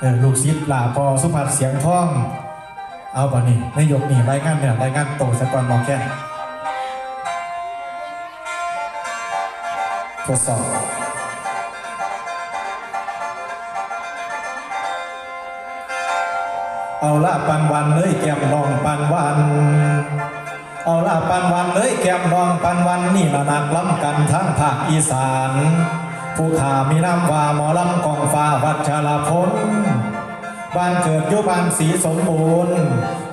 เออลูกศิษย์ลาพอสุภัทเสียงท่อง เอาบ่นี่นายกนี่รายงานเนี่ยรายงานโตสกอนมอแค่ทดสอบเอาละปันวันเลยแก้มน้องปันวัน เอาละปันวันเลยแก้มน้องปันวันนี่ละนักล้ำกันทั้งภาคอีสาน ผู้ขามีน้ำว่าหมอลำกองฟ้าวัชรพลบ้านเกิดยู่บ้านสีสมบูรณ์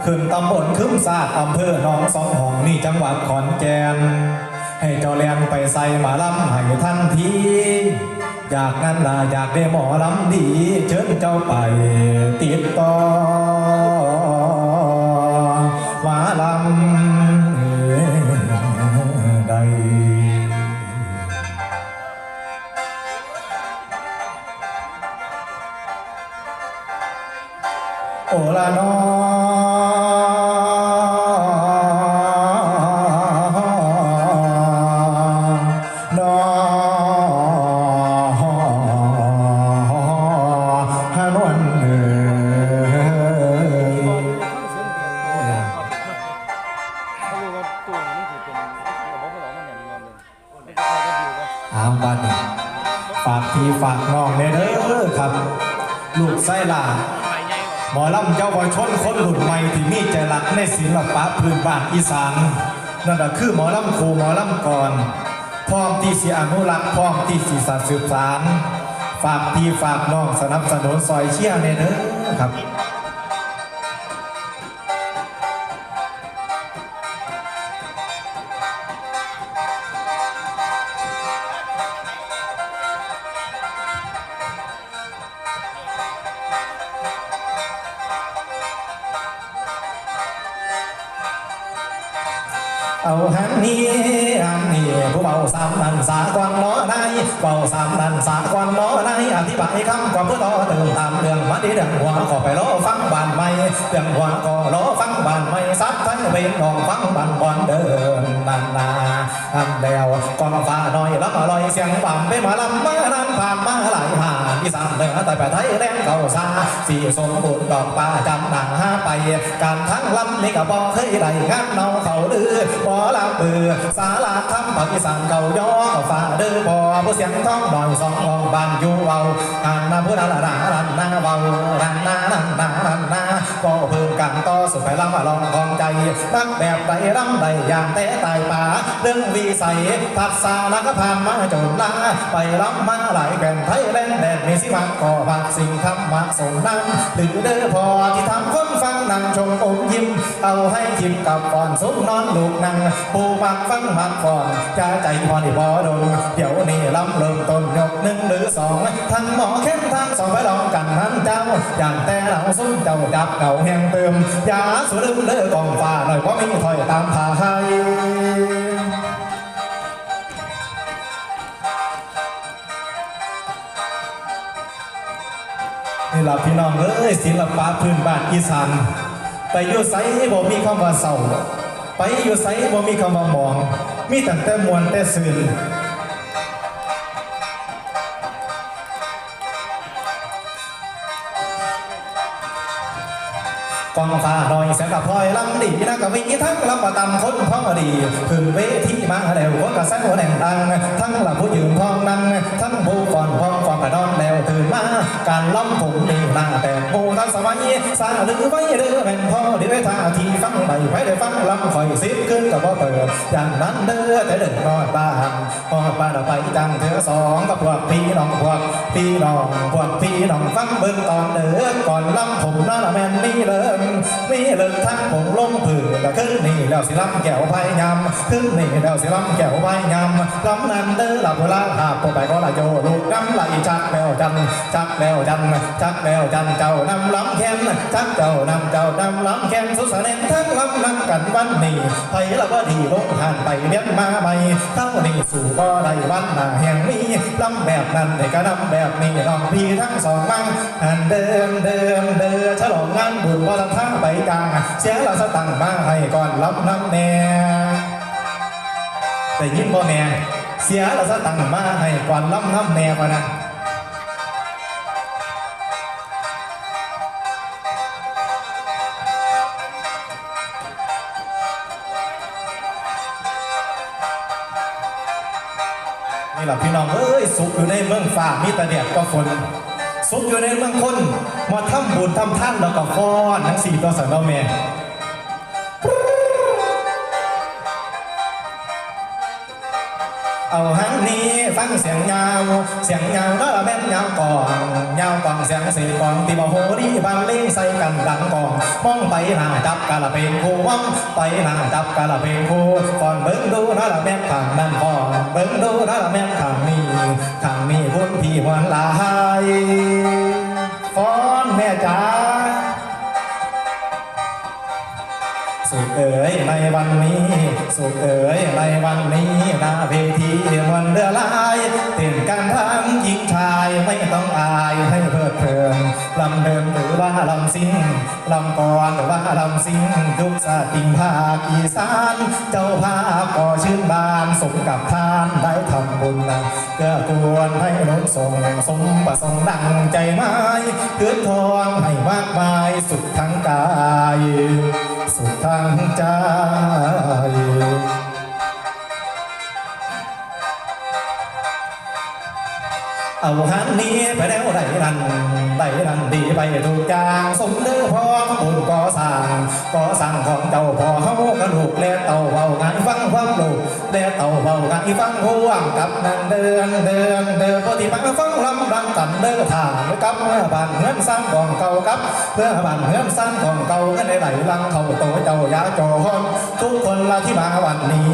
ขึ้นตำบลคึมซาดอำเภอหนองสองห้องนี่จังหวัดขอนแก่นให้เจ้าเลียนไปใส่หมาลำให้ทันที อยากนั้นล่ะอยากได้หมอลำดี เชิญเจ้าไปติดต่อ โหมอลำเจ้าวอยชนคนหลุดใหม่ที่มีใจรักในศิลปะพื้นบ้านอีสานนั่นก็คือหมอลำครูหมอลำก่อนพร้อมที่สิอนุรักษ์พร้อมที่สิสัตว์สืบสารฝากพี่ฝากน้องสนับสนุนซอยเชี่ยในเนื้อครับ เอาหันนี้หันนี้ผู้เบาสามนันสาควันล้อในเบาสามนันสาควันล้อในอธิบายคำกว่าเพื่อต่อเติมตามเรื่องมาดีเรื่องหัวก็ไปล้อฟังบานไม่เรื่องหัวก็ล้อฟังบานไม่ซัดทั้งเป็นดองฟังบานบอนเดิน นานนาอันเดียวกองฟ้าน้อยรับอร่อยเสียงปั่มไปมาลำมานันผ่านมาหลายหาอีสานเหนือแต่ไปไทยแดงเก่าซาสีสมบูรณ์ดอกป่าจำหนังห้าไป การทั้งลำนี่ก็บอกเคยได้งานเนาเขาดื้อบ่ลาเบือสาลาคำภาคอีสานเก่าย่อก็ฝ่าเด้อบ่ผู้เสียงท้องดอยสององบานอยู่เอางานนาผู้นาละนารันนาเบารันนารันนารันนาก็เพิ่มกันต่อสุดไปลำว่าลองของใจรักแบบใดรำใดอย่างแต่ตายป่าเรื่องวีใสผัดสาแล้วก็ผ่านมาจนลาไปรับมาหลายแก่นไทยแลนด์แดดมีสิมันก็ผักสิ่งธรรมะส่งน้ำดึงเด้อพอที่ทำคนฟังนั่งชมอมยิ้ม เอาให้ยิ้มกับก่อนสุกนอนลูกนั่งปูมักฟังมักก่อนจะใจพอนี่บอดงเดี๋ยวนี้ลำเริ่มต้นยกหนึ่งหรือสองทั้งหมอเข้มทั้งสองไปลองกันทั้งเจ้าอย่างแต่เราซุ้มเจ้าจับเก่าแห่งเติมยาสุดลืมเลือกองฟ้าหน่อยเพราะมีถอยตามพาให้นี่ล่ะพี่น้องเอ้ยศิลปะพื้นบ้านอีสานไปอยู่ไซบ่มีคำว่าเศร้าไปอยู่ไซบ่มีคำว่ามอง มีตั้งแต่มวนแต่ซื่น กองฟ้าหน่อยเสียงกับพลอยลำดีนะกับมีทั้งลำประตำคนท้องดีขึ้นเวทีมาแล้วคนกับแซงหัวแดงดัง ทั้งหลับผู้ยืนทองนั่งทั้งผู้ก่อนพองฟองกระดองแล้วถึงมา การล้ำผมนี่หน้าแต่โบทันสมัยสาหรือไว้เด้อแม่นพ่อเดี๋ยวท่าทีฟังใบไว้ได้ฟังลำคอยซิบขึ้นกับบ่เปิดอย่างนั้นเด้อแต่เดินนอนบ้านนอบ้านเอาไปจังเธอสองกับพวกพี่น้องพวกพี่น้องพวกพี่น้องฟังเบิ่งตอนเด้อก่อนล้ำผมนั่นแม่นนี่เลิศนี่เลิศทั้งผมลงผืนแต่ขึ้นนี่แล้วสิล้ำแก้วไผ่ยำขึ้นนี่แล้วสิล้ำแก้วไผ่ยำล้ำนั้นเด้อหลับเวลาหาบไปก็ละโยลูกน้ำไหลจักแมวจันจักแมวจันจักแมวจันเจ้านำล้ำแค้นจักเจ้านำเจ้านำล้ำแค้นสุดสนนทั้งล้ำนั่งกันวันนี้ไผ่ละว่าดีลงทานไปเลี้ยงมาใหม่เท่านี้สู่ก็ได้วันหน้าแห่งนี้ล้ำแบบนั้นในกระนำแบบนี้น้องพี่ทั้งสองมั่งอันเดิมเดิมเดิมฉลองงานบุญว่าท่าไปกลางเสียละสตังค์มาให้ก่อนล้ำน้ำแน่แต่ยิ้มบ่แน่เสียละสตังค์มาให้ก่อนล้ำน้ำแน่กว่านั้น นี่แหละพี่น้องเอ้ยสุขอยู่ในเมืองฟ้ามีแต่แดดก็ฝนสุขอยู่ในเมืองคนมาทำบุญทำท่านแล้วก็ฟ้อนทั้งสี่ตัวสันดอแม่เอาหังนี้ ฟังเสียงยาวเสียงยาวแล้วแม่นยาวก่อนยาวกอนเสียงเสียงก่อนที่บ่โหดีบันเลงใส่กันดังกอนมองไปหาจับกะละเป็นคู่มองไปหาจับกะละเป็นคู่ก่อนเบิ่งดูนะละแม่นข้างนั่นก่อนเบิ่งดูนะละแม่นข้างนี้ข้างนี้บุญพี่หวนลายฟ้อนแม่จ๋า สุขเอ๋ยในวันนี้สุขเอ๋ยในวันนี้หน้าเวทีมันเรือลายเต้นกันทั้งหญิงชายไม่ต้องอายให้เพลิดเพลินลำเดิมหรือว่าลำซิ่งลำกรหรือว่าลำซิ่งทุกสาติงภาคอีสานเจ้าภาพก็ชื่นบานสมกับทานได้ทำบุญเกื้อกูลให้นุนส่งสมประสงค์ดังใจไม้เพื่อทองให้มากมายสุดทั้งกาย ทั้งใจ เอาหันนี้ไปแล้วได้นันได้นันดีไปทุกอย่างสมเด็จพ่อบุญก่อสร้างก่อสร้างของเจ้าพ่อเฮากระดูกและเต่าเบากันฟังความลูกและเต่าเบากันฟังห่วงกับนั่นเดินเดินเดินปฏิบัติฟังลำดังกันเดินทางไปกับเมื่อบานเงินสร้างของเก่ากับเพื่อบานเงินสร้างของเก่าก็ได้ไหลลังเข้าโตเจ้ายาจอหอนทุกคนละที่มาวันนี้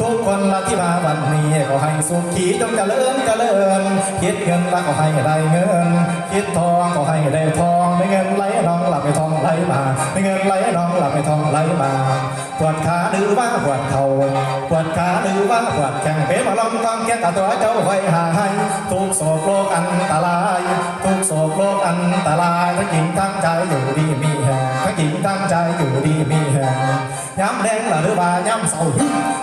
ทุ นละที่มาวันนี้ก็ให้สุขีจงเจริญเจริญคิดเงินละก็ให้ได้เงิน คิดทองก็ให้ได้ทองไม่เงินไหลน้องหลับไปทองไหลมาไม่เงินไหลน้องหลับไปทองไหลมาปวดขาหรือว่าปวดเข่าปวดขาหรือว่าปวดแข้งเป็นมาลองกองแก้ตาตัวเจ้าไว้หาให้ทุกโศกโลกอันตราย ทุกโศกโลกอันตรายทั้งหญิงทั้งใจอยู่ดีมีแห งทั้งหญิงทั้งใจอยู่ดีมีแหงย้ำแดงละหรือว่าย้ำเศร้า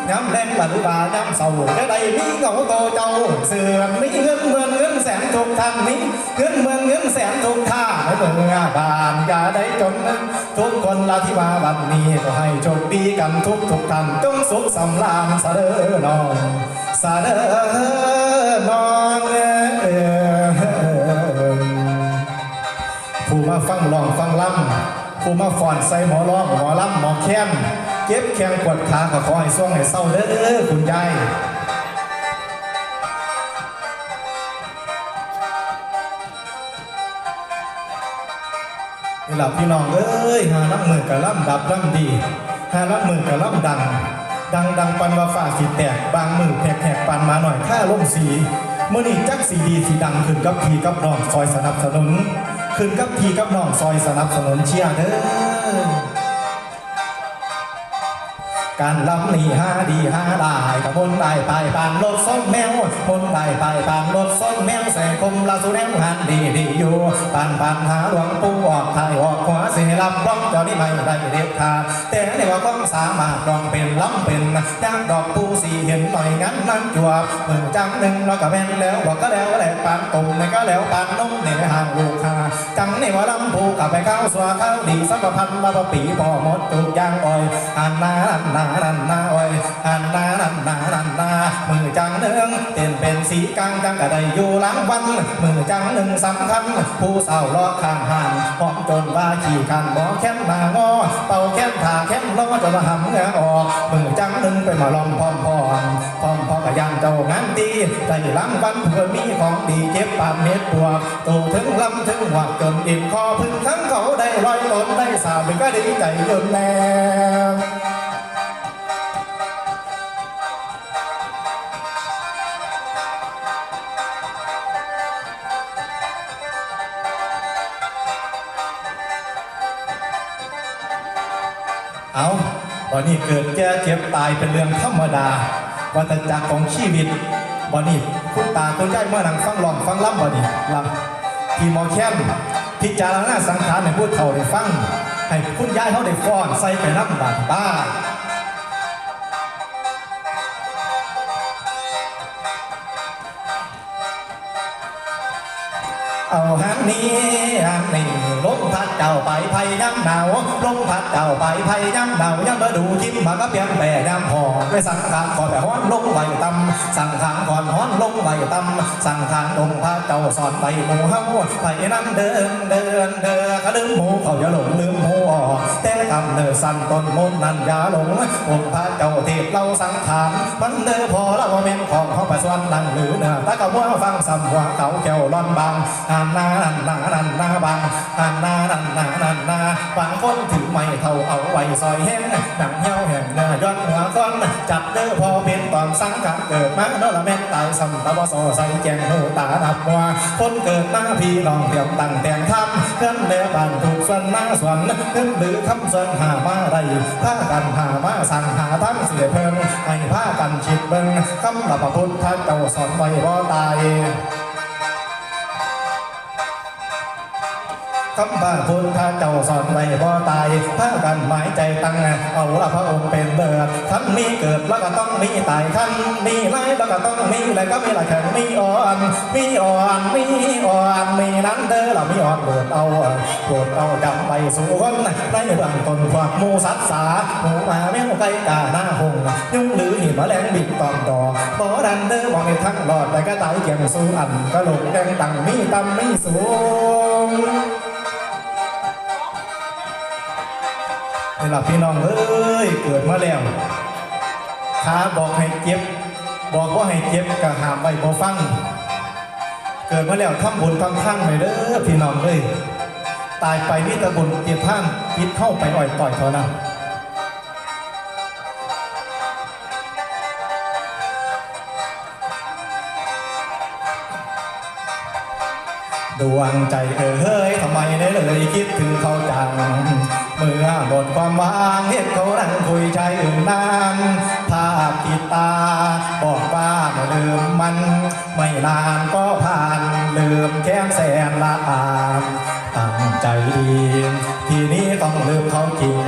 ย้ำแดงละหรือว่าย้ำเศร้าจะได้มีเงาโตเจ้าเสื่อมมีเงินเมือนเงินแสนทุกทานนี้เงินเมือนเงินแสนทุกท่าเมืองบานอย่าได้จนทุกคนละที่มาวันนี้ก็ให้โชคดีกันทุกทุกท่านจงสุขสำราญสะเด้อนองสะเด้อนองเอ้ยผู้มาฟังร้องฟังล่ำ ผู้มาฟอนใส่หมอร้องหมอล่ำหมอแค้นเจ็บแข้งปวดขาก็ขอให้ส่วงให้เศร้าเด้อคุณยายนี่หลับพี่น้องเอ้ยหาน้ำมือกับล่ำดับล่ำดีหาน้ำมือกับล่ำดัง ดังดังปันว่าฝ่าสิแตกบางมือแผกแผกปันมาหน่อยค่าล่มสีเมื่อนี้จักสีดีสีดังขึ้นกับพีกับน้องซอยสนับสนุน ขึ้นกับพีกับน้องซอยสนับสนุนเชียร์เด้อ การลำนี่ห้าดีห้าได้กับมนได้ไปปานรถส้มแมวมนได้ไปปานรถส้มแมวแสงคมลาสุแนวหันดีดีอยู่ปานปานหาหลวงปู่ออกไทยออกขวาเสียลำร้องเจอนี่ไม่ได้เด็ดขาดแต่ในว่าก้องสามารถรองเป็นล้ำเป็นจ้างดอกปูสีเห็นหน่อยงั้นนั่งจวบมือจังหนึ่งเราก็แม่นแล้วบอกก็แล้วแหละปานตุ่มในก็แล้วปานนุ่มในห่างลูกคาจังในว่าลำปูกับไปข้าสัวข้าวดีสัมพันธ์มาปีพอหมดจุกยางอ่อยอันนาอันนาอันนาอ้อยอันนาอันนาอันนามือจังหนึ่งเต้นเป็นสีกังจังกะได้อยู่หลังวันมือจังหนึ่งสำคัญผู้สาวรอข้างหันหอมจนว่าขี่กันบ่แค้นมางอเป่าแค้นผ่าแค้นล้อจนหำเงือออกมือจังหนึ่งไปมาลอมพร้อมพร้อมพร้อมพร้อมกับยังเจ้างานดีใจหลังวันเพื่อมีของดีเจ็บปานเม็ดปวกโตถึงลำถึงหวักจนอิ่มคอพึ่งทั้งเขาได้ลอยตนได้สาวเป็นก็ดีใจจนแล้ว เอาวันนี้เกิดแก่เจ็บตายเป็นเรื่องธรรมดาวัฏจักรของชีวิตวันนี้คุณตาคุณยายเมื่อนังฟังลองฟังล่ำวันนี้ลำที่หมอแค้นพิจารณาสังขารในพูดเท่าได้ฟัง ให้คุณยายเขาได้ฟ้อนใส่ไปน้ำบาดบ้า เอาหันนี้หันนี้ลมพัดเจ้าไปไผ่ย้ำหนาวลมพัดเจ้าไปไผ่ย้ำหนาวย้ำมาดูทิมมาก็เปลี่ยนแปลย้ำหอไปสังขารก่อนแต่ฮ้อนลงไว้ตำสังขารก่อนฮ้อนลงไว้ตำสังขารองพระเจ้าสอนไปหมู่เฮาไปนั่นเดินเดินเดินก็ลืมหมูเขาอย่าหลงลืมหมูอ่อแต่กำเนิดสั่นต้นมนนั่นอย่าหลงองพระเจ้าเทพเราสังขารมันเดอพอแล้วว่าเมนของเขาไปสวรรค์นั่งหรือเนื้อตะกะว่าฟังสำหัวเขาแก้วร้อนบางนนานันนานันนาบางอันนานันนานันนาบางคนถือไม้เท่าเอาไว้ซอยแห้งหนังเหี่ยวแห่งเนื้อยอดหัวก้อนจับเด้อพอเป็นตอนสังกัดเกิดมาเนละแม่นตายสัมตะวโสใส่แจงหูตาดับมัวคนเกิดมาพี่น้องเตรียมตั้งแต่งทำเพื่อนเด้อบ้านถูกส่วนมาส่วนเพื่อนหรือคำส่วนหามาไรผ้ากันหามาสั่งหาทั้งเสียเพิ่นให้ผ้ากันฉิดเบิ่งคำละพระพุทธเจ้าสอนไว้บ่ตาย คำพระพุทธเจ้าสอนไว้บ่ตายพากันหมายใจตั้งเอาละพระองค์เป็นเบิดขันมีเกิดแล้วก็ต้องมีตายขันมีไล่แล้วก็ต้องมีแล้วก็มีละแข็งมีอ่อนมีอ่อนมีอ่อนมีนั้นเด้อเรามีอ่อนปรดเอาปรดเอาจำไปสู่คนในเบื้องต้นพวกมูสัตสาหมูมาแมวไก่กาหน้าหงยุ่งหรือหิมแมลงบินตอมต่อบ่ดันเด้อมองในทั้งหลอดแต่ก็ตายเกี่ยงสู่อันก็หลงแดงตังมีตำมีสูง นี่ล่ะพี่น้องเอ้ยเกิดมาแล้วขาบอกให้เจ็บ บอกว่าให้เจ็บก็หามไว้บ่ฟัง เกิดมาแล้วทำบุญทำท่านไปเด้อพี่น้องเอ้ยตายไปมีแต่บุญเกียร์ท่านพิดเข้าไปอ่อยต่อยเท่านั้นดวงใจเออเฮ้ยทำไมได้เลยคิดถึงเขาจัง เมื่อหมดความว่างเห็นเขานั่งคุยใจอื่นนานภาพติดตา บอกว่าไม่ลืมมัน ไม่นานก็ผ่าน ลืมแค้มแสนละอามตั้งใจดี ทีนี้ต้องลืมเขาจริง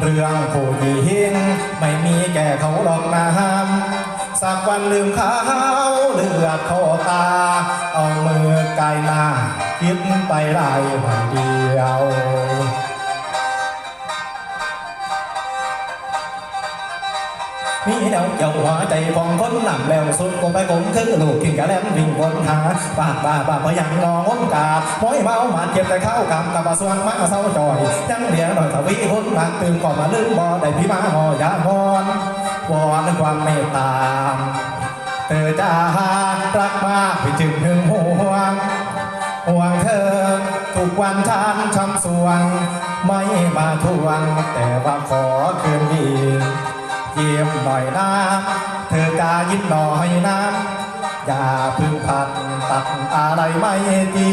เรื่องผู้หญิงไม่มีแก่เขาหรอกนะฮามสักวันลืมเขาเลือดเขาตา เอามือกายหน้าคิดไปได้วันเดียว มีแนวเกี่ยวหัวใจของคนหนำแล้วสุดก็ไปกลมคือลูกกินกะแลมวิ่งบนหาปากบ้าบ้าพยังนองงกาบม้อยเมาหมาเจ็บแต่เข้ากำกับสวงมาเศร้าจอยยังเดียวหน่อยทวีคนมากตื่นก่อนมาลืมบ่ได้พี่มาหอยามอนวอนความเมตตาเธอจะรักมากไปจึงถึงห่วงห่วงเธอทุกวันฉันช้ำสวง ไม่มาทวงแต่ว่าขอคืนดี เยิ้มหน่อยนะ เธอจะยิ้มหน่อยนะ อย่าพึ่งพัดตัดอะไรไม่ดี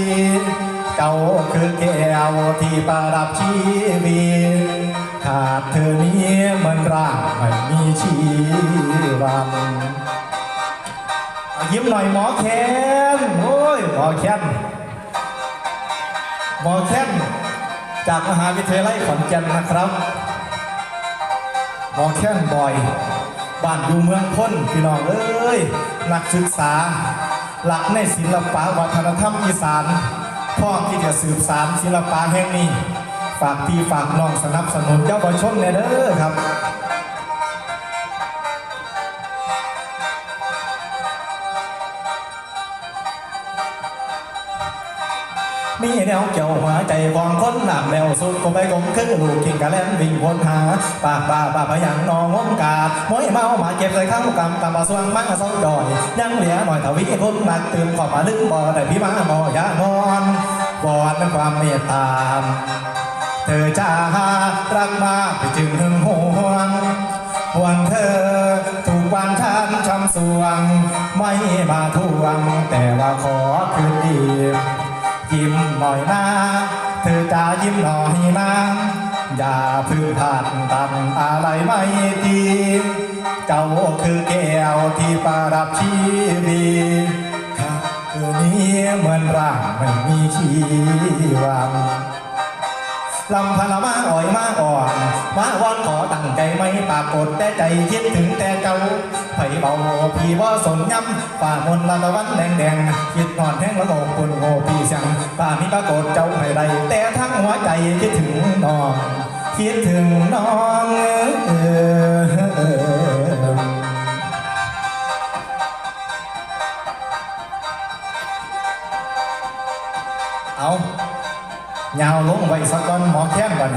เจ้าคือแก้วที่ประดับชีวิตขาดเธอนี้มือนร่างไม่มีชีวันยิ้มหน่อยหมอแคนโอ้ยหมอแคนหมอแคนจากมหาวิทยาลัยขอนแก่นนะครับ มอแคนบ่อย บ้านอยู่เมืองพ้นพี่น้องเอ้ยนักศึกษา หลักในศิลปะวัฒนธรรมอีสานพร้อมที่จะสืบสานศิลปะแห่งนี้ ฝากพี่ฝากน้องสนับสนุนเยาวชนแน่เด้อครับ มีแนวเกี่ยวหัวใจของคนหนามแล้วสุดก็ไปกลมคือลูกกินกะแล่นวิ่งวนหาปากบ้าปาพยังนองงมกาดมวยเมาหมาเก็บใส่ข้าวกำกำมาสวงมังเศร้าดอยยังเหลือหน่อยทวีคนมากตื่มขอบมาลืมบ่ได้พี่มาบ่อยานอนวอนเป็นความเมตตาเธอจะรักมาไปจึงหึงหวงห่วงเธอทุกวันฉันช้ำสวง ไม่มาทวง แต่ว่าขอคืนดี ยิ้มหน่อยนะ เธอจะยิ้มหน่อยนะ อย่าพึ่งผ่านตันอะไรไม่ดี เจ้าคือแก้วที่ประดับชีวิตค่ะคืนนี้เหมือนร่างไม่มีชีวัง ลำพานามาอ่อยมาอ่อนมาวอนขอตั้งใจไม่ปากกดแต่ใจคิดถึงแต่เก่าไผเบาพี่บ่สนย้ำฝ่ามนต์ละตะวันแดงแดงๆคิดนอนแห้งละโงกปุ่นโง่พี่เสียงป่ามีปรากฏเจ้าไม่ได้แต่ทั้งหัวใจคิดถึงน้อง คิดถึงน้องเออ ยาวลงไว้สักก้อนหมอแค้นก่อน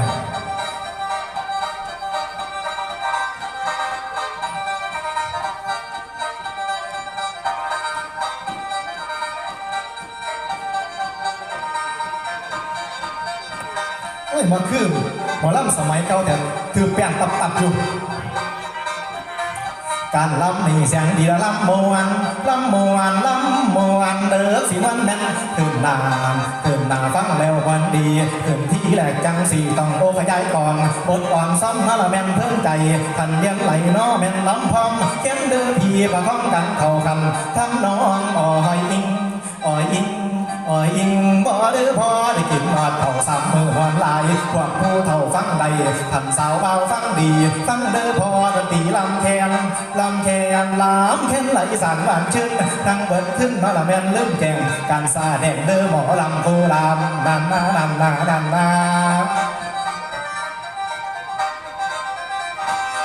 โอ้ยมาคือหมอลำสมัยเก่าแต่ถือแป้งตับตับๆอยู่ การลำนี่เสียงดีละลำมวนลำโมวนลำโมวนเด้อสิวันแม่นขึ้นนานขึ้นนาฟังแล้ววันดีขึ้นที่แรกจังสีต้องโอขยายกองบทอ่อนซ้ำนั่นละแมนเพิ่มใจทันเลี้ยงไหลน้อแมนลำพร้อมเขียนเด้อพี่ประข้องกันเข้ากันทำน้องอ่อยอิงอ่อยอิง อ่อยอิงบ่หรือพอได้กินหอดเท่าสามมือหอนลายพวกผู้เท่าฟังใดท่านสาวเบาฟังดี ฟังเด้อพอดนตรีลำแคนลำแคนลำแคนไหลสานหวานชื่นทั้งเบิดขึ้นมาละแม่นลืมแกงการซาแดงเด้อหมอลำโคลำนันนานันนานันน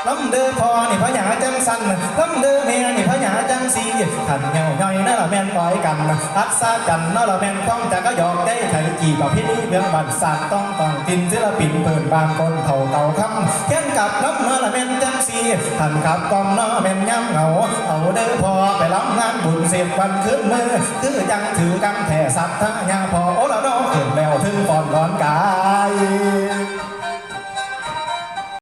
ลำเดือพอนี่พระหยาจังสันลำเดือเมียนี่พระหยาจังสีขันเหี่ยวย่อยนั่นละแม่นปล่อยกันอักษาจันนั่นละแม่นคล้องจะก็หยอกได้ไข่กี่ประพินีเมืองบัตรศาสตร์ต้องต้องกินศิลปินเปิดบางคนเท่าเต่าคำเขียนกับน้ำนั่นละแม่นจังสีขันขับกองน้อแม่นย้ำเหงาเอาเด้อพอไปล้ำงานบุญเสียบวันขึ้นมือคือยังถือกันแผ่สัตว์ทะยาพอโอ้ละน้องขึ้นแล้วถึงปอนร้อนกาย